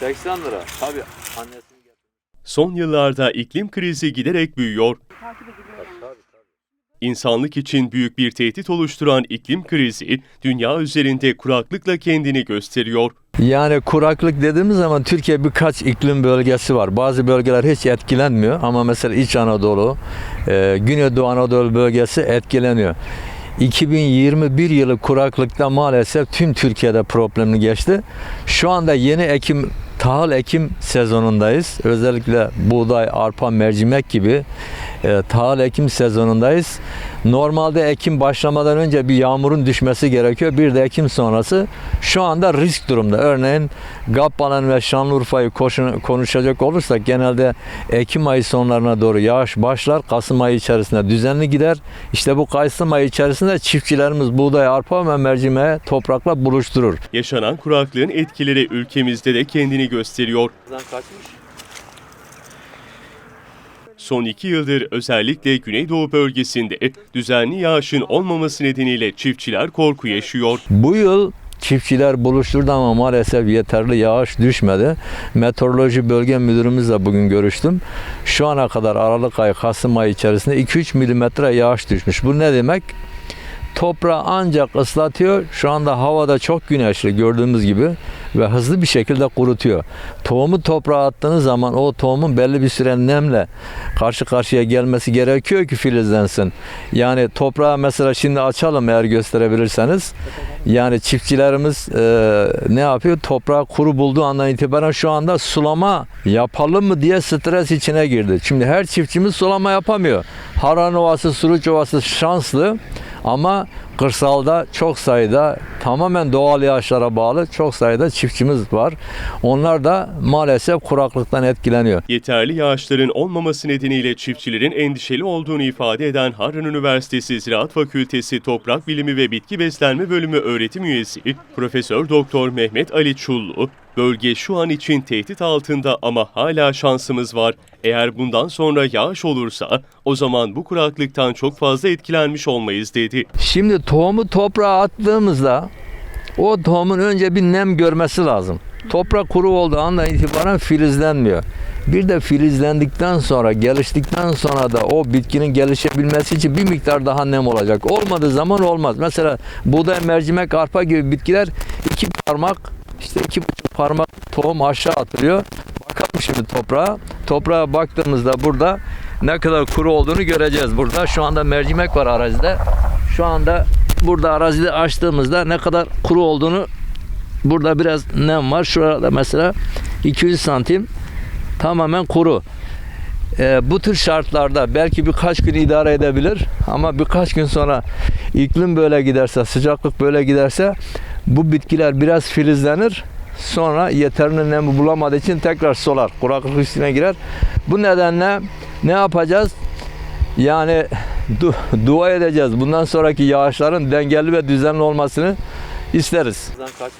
80 lira. Tabii annesini. Son yıllarda iklim krizi giderek büyüyor. İnsanlık için büyük bir tehdit oluşturan iklim krizi, dünya üzerinde kuraklıkla kendini gösteriyor. Yani kuraklık dediğimiz zaman Türkiye birkaç iklim bölgesi var. Bazı bölgeler hiç etkilenmiyor ama mesela İç Anadolu, e, Güneydoğu Anadolu bölgesi etkileniyor. 2021 yılı kuraklıkta maalesef tüm Türkiye'de problemli geçti. Şu anda yeni ekim, tahıl ekim sezonundayız. Özellikle buğday, arpa, mercimek gibi e, tahıl ekim sezonundayız. Normalde ekim başlamadan önce bir yağmurun düşmesi gerekiyor. Bir de ekim sonrası şu anda risk durumda. Örneğin Gappalan ve Şanlıurfa'yı konuşacak olursak genelde Ekim ayı sonlarına doğru yağış başlar. Kasım ayı içerisinde düzenli gider. İşte bu Kasım ayı içerisinde çiftçilerimiz buğday, arpa ve mercimeği toprakla buluşturur. Yaşanan kuraklığın etkileri ülkemizde de kendini gösteriyor. Kaçmış? Son iki yıldır özellikle Güneydoğu bölgesinde düzenli yağışın olmaması nedeniyle çiftçiler korku yaşıyor. Bu yıl çiftçiler buluşturdu ama maalesef yeterli yağış düşmedi. Meteoroloji bölge müdürümüzle bugün görüştüm. Şu ana kadar Aralık ayı, Kasım ayı içerisinde 2-3 milimetre yağış düşmüş. Bu ne demek? Toprağı ancak ıslatıyor. Şu anda havada çok güneşli gördüğümüz gibi ve hızlı bir şekilde kurutuyor. Tohumu toprağa attığınız zaman o tohumun belli bir süre nemle karşı karşıya gelmesi gerekiyor ki filizlensin. Yani toprağı mesela şimdi açalım eğer gösterebilirseniz. Yani çiftçilerimiz e, ne yapıyor? Toprağı kuru bulduğu andan itibaren şu anda sulama yapalım mı diye stres içine girdi. Şimdi her çiftçimiz sulama yapamıyor. Haran Ovası, Suruç Ovası şanslı ama kırsalda çok sayıda tamamen doğal yağışlara bağlı çok sayıda çiftçimiz var. Onlar da maalesef kuraklıktan etkileniyor. Yeterli yağışların olmaması nedeniyle çiftçilerin endişeli olduğunu ifade eden Harran Üniversitesi Ziraat Fakültesi Toprak Bilimi ve Bitki Beslenme Bölümü öğretim üyesi Profesör Doktor Mehmet Ali Çullu, bölge şu an için tehdit altında ama hala şansımız var. Eğer bundan sonra yağış olursa o zaman bu kuraklıktan çok fazla etkilenmiş olmayız dedi. Şimdi tohumu toprağa attığımızda o tohumun önce bir nem görmesi lazım. Toprak kuru olduğu andan itibaren filizlenmiyor. Bir de filizlendikten sonra, geliştikten sonra da o bitkinin gelişebilmesi için bir miktar daha nem olacak. Olmadığı zaman olmaz. Mesela buğday, mercimek, arpa gibi bitkiler iki parmak, işte iki buçuk parmak tohum aşağı atılıyor. Bakalım şimdi toprağa. Toprağa baktığımızda burada ne kadar kuru olduğunu göreceğiz burada. Şu anda mercimek var arazide. Şu anda burada arazide açtığımızda ne kadar kuru olduğunu burada biraz nem var. Şurada mesela 200 santim tamamen kuru. Ee, bu tür şartlarda belki birkaç gün idare edebilir ama birkaç gün sonra iklim böyle giderse, sıcaklık böyle giderse bu bitkiler biraz filizlenir. Sonra yeterli nemi bulamadığı için tekrar solar. Kuraklık üstüne girer. Bu nedenle ne yapacağız? Yani du- dua edeceğiz. Bundan sonraki yağışların dengeli ve düzenli olmasını isteriz. Kaçmış?